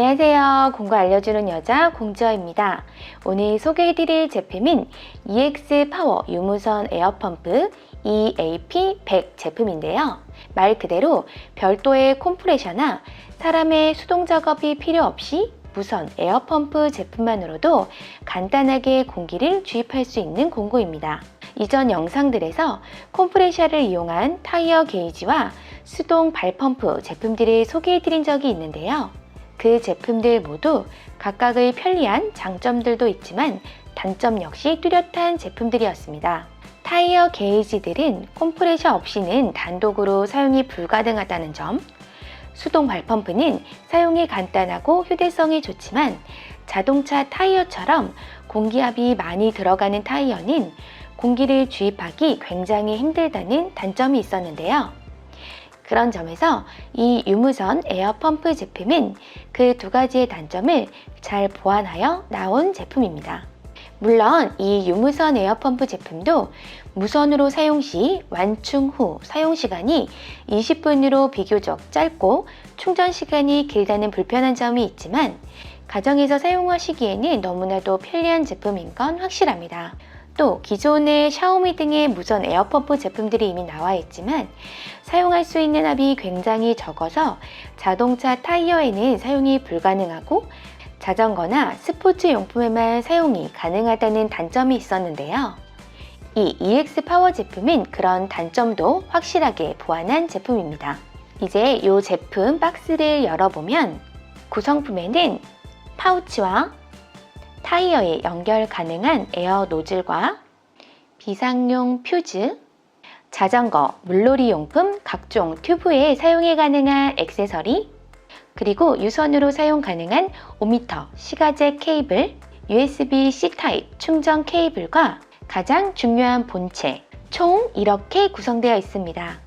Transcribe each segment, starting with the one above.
안녕하세요. 공부 알려주는 여자 공주어입니다. 오늘 소개해드릴 제품인 EX 파워 유무선 에어펌프 EAP100 제품인데요. 말 그대로 별도의 콤프레셔나 사람의 수동 작업이 필요 없이 무선 에어펌프 제품만으로도 간단하게 공기를 주입할 수 있는 공구입니다. 이전 영상들에서 콤프레셔를 이용한 타이어 게이지와 수동 발펌프 제품들을 소개해드린 적이 있는데요. 그 제품들 모두 각각의 편리한 장점들도 있지만 단점 역시 뚜렷한 제품들이었습니다. 타이어 게이지들은 콤프레셔 없이는 단독으로 사용이 불가능하다는 점, 수동 발펌프는 사용이 간단하고 휴대성이 좋지만 자동차 타이어처럼 공기압이 많이 들어가는 타이어는 공기를 주입하기 굉장히 힘들다는 단점이 있었는데요. 그런 점에서 이 유무선 에어펌프 제품은 그 두 가지의 단점을 잘 보완하여 나온 제품입니다. 물론 이 유무선 에어펌프 제품도 무선으로 사용 시 완충 후 사용 시간이 20분으로 비교적 짧고 충전 시간이 길다는 불편한 점이 있지만 가정에서 사용하시기에는 너무나도 편리한 제품인 건 확실합니다. 또 기존의 샤오미 등의 무선 에어펌프 제품들이 이미 나와 있지만 사용할 수 있는 압이 굉장히 적어서 자동차 타이어에는 사용이 불가능하고 자전거나 스포츠 용품에만 사용이 가능하다는 단점이 있었는데요. 이 EX 파워 제품은 그런 단점도 확실하게 보완한 제품입니다. 이제 이 제품 박스를 열어보면 구성품에는 파우치와 타이어에 연결 가능한 에어 노즐과 비상용 퓨즈, 자전거, 물놀이 용품, 각종 튜브에 사용이 가능한 액세서리, 그리고 유선으로 사용 가능한 5m 시가제 케이블, USB-C 타입 충전 케이블과 가장 중요한 본체, 총 이렇게 구성되어 있습니다.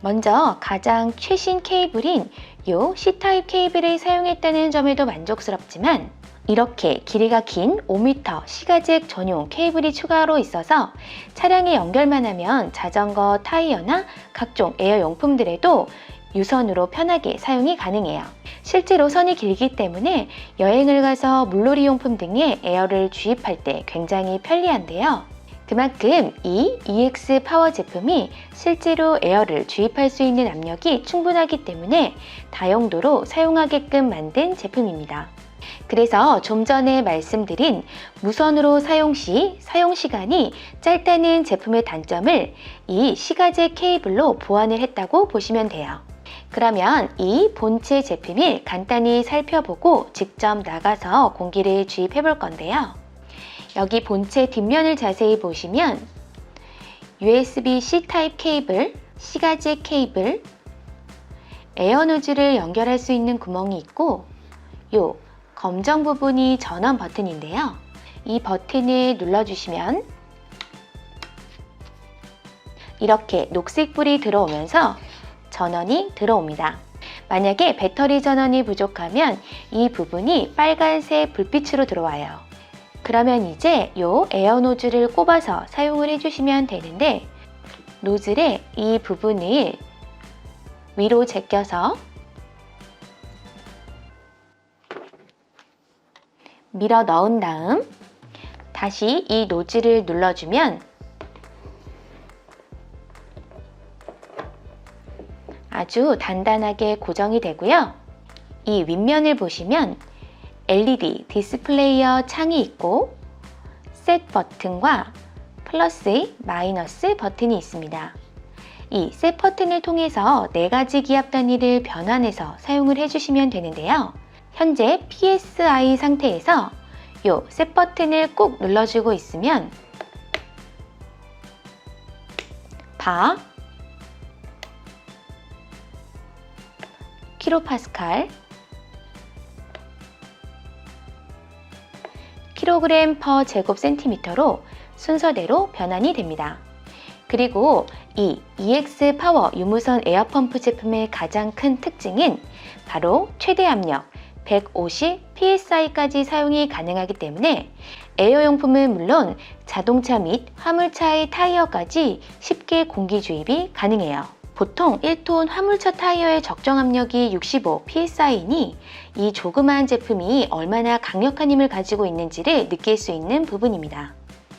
먼저 가장 최신 케이블인 이 C타입 케이블을 사용했다는 점에도 만족스럽지만 이렇게 길이가 긴 5m 시가잭 전용 케이블이 추가로 있어서 차량에 연결만 하면 자전거 타이어나 각종 에어 용품들에도 유선으로 편하게 사용이 가능해요. 실제로 선이 길기 때문에 여행을 가서 물놀이 용품 등에 에어를 주입할 때 굉장히 편리한데요. 그만큼 이 EX 파워 제품이 실제로 에어를 주입할 수 있는 압력이 충분하기 때문에 다용도로 사용하게끔 만든 제품입니다. 그래서 좀 전에 말씀드린 무선으로 사용 시 사용 시간이 짧다는 제품의 단점을 이 시가제 케이블로 보완을 했다고 보시면 돼요. 그러면 이 본체 제품을 간단히 살펴보고 직접 나가서 공기를 주입해 볼 건데요. 여기 본체 뒷면을 자세히 보시면 USB-C 타입 케이블, 시가제 케이블, 에어 노즐을 연결할 수 있는 구멍이 있고 요 검정 부분이 전원 버튼인데요. 이 버튼을 눌러주시면 이렇게 녹색불이 들어오면서 전원이 들어옵니다. 만약에 배터리 전원이 부족하면 이 부분이 빨간색 불빛으로 들어와요. 그러면 이제 이 에어 노즐을 꼽아서 사용을 해주시면 되는데 노즐의 이 부분을 위로 제껴서 밀어 넣은 다음 다시 이 노즐을 눌러주면 아주 단단하게 고정이 되고요. 이 윗면을 보시면 LED 디스플레이어 창이 있고 셋 버튼과 플러스, 마이너스 버튼이 있습니다. 이 셋 버튼을 통해서 네 가지 기압 단위를 변환해서 사용을 해주시면 되는데요. 현재 PSI 상태에서 이셋 버튼을 꾹 눌러주고 있으면 바, 킬로파스칼, 킬로그램 퍼 제곱 센티미터로 순서대로 변환이 됩니다. 그리고 이 EX 파워 유무선 에어펌프 제품의 가장 큰 특징은 바로 최대 압력 150 psi까지 사용이 가능하기 때문에 에어용품은 물론 자동차 및 화물차의 타이어까지 쉽게 공기 주입이 가능해요. 보통 1톤 화물차 타이어의 적정 압력이 65 psi이니 이 조그마한 제품이 얼마나 강력한 힘을 가지고 있는지를 느낄 수 있는 부분입니다.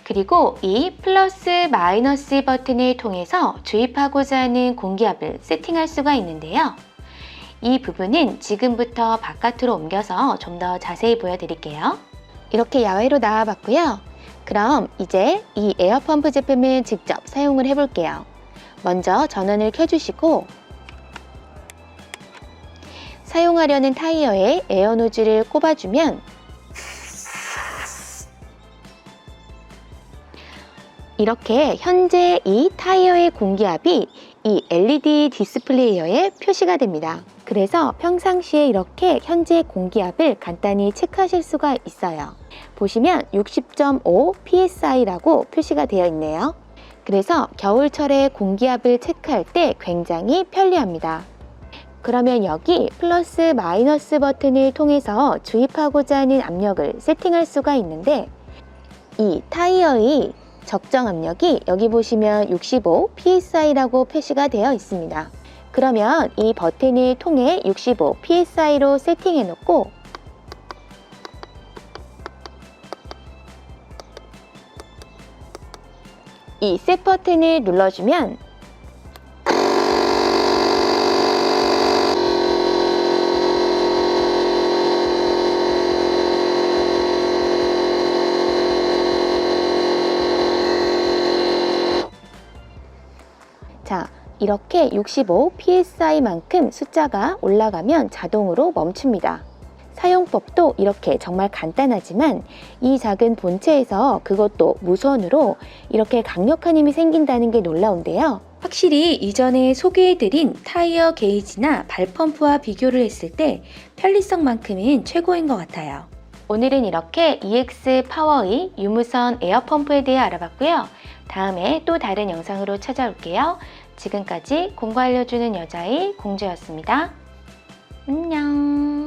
그리고 이 플러스 마이너스 버튼을 통해서 주입하고자 하는 공기압을 세팅할 수가 있는데요. 이 부분은 지금부터 바깥으로 옮겨서 좀 더 자세히 보여드릴게요. 이렇게 야외로 나와봤고요. 그럼 이제 이 에어펌프 제품을 직접 사용을 해볼게요. 먼저 전원을 켜주시고 사용하려는 타이어에 에어 노즐을 꼽아주면 이렇게 현재 이 타이어의 공기압이 이 LED 디스플레이어에 표시가 됩니다. 그래서 평상시에 이렇게 현재 공기압을 간단히 체크하실 수가 있어요. 보시면 60.5 psi라고 표시가 되어 있네요. 그래서 겨울철에 공기압을 체크할 때 굉장히 편리합니다. 그러면 여기 플러스 마이너스 버튼을 통해서 주입하고자 하는 압력을 세팅할 수가 있는데 이 타이어의 적정 압력이 여기 보시면 65 psi라고 표시가 되어 있습니다. 그러면 이 버튼을 통해 65 psi로 세팅해 놓고 이 셋 버튼을 눌러주면 이렇게 65 psi만큼 숫자가 올라가면 자동으로 멈춥니다. 사용법도 이렇게 정말 간단하지만 이 작은 본체에서 그것도 무선으로 이렇게 강력한 힘이 생긴다는 게 놀라운데요. 확실히 이전에 소개해드린 타이어 게이지나 발펌프와 비교를 했을 때 편리성만큼은 최고인 것 같아요. 오늘은 이렇게 EX 파워의 유무선 에어펌프에 대해 알아봤고요. 다음에 또 다른 영상으로 찾아올게요. 지금까지 공부 알려주는 여자의 공주였습니다. 안녕.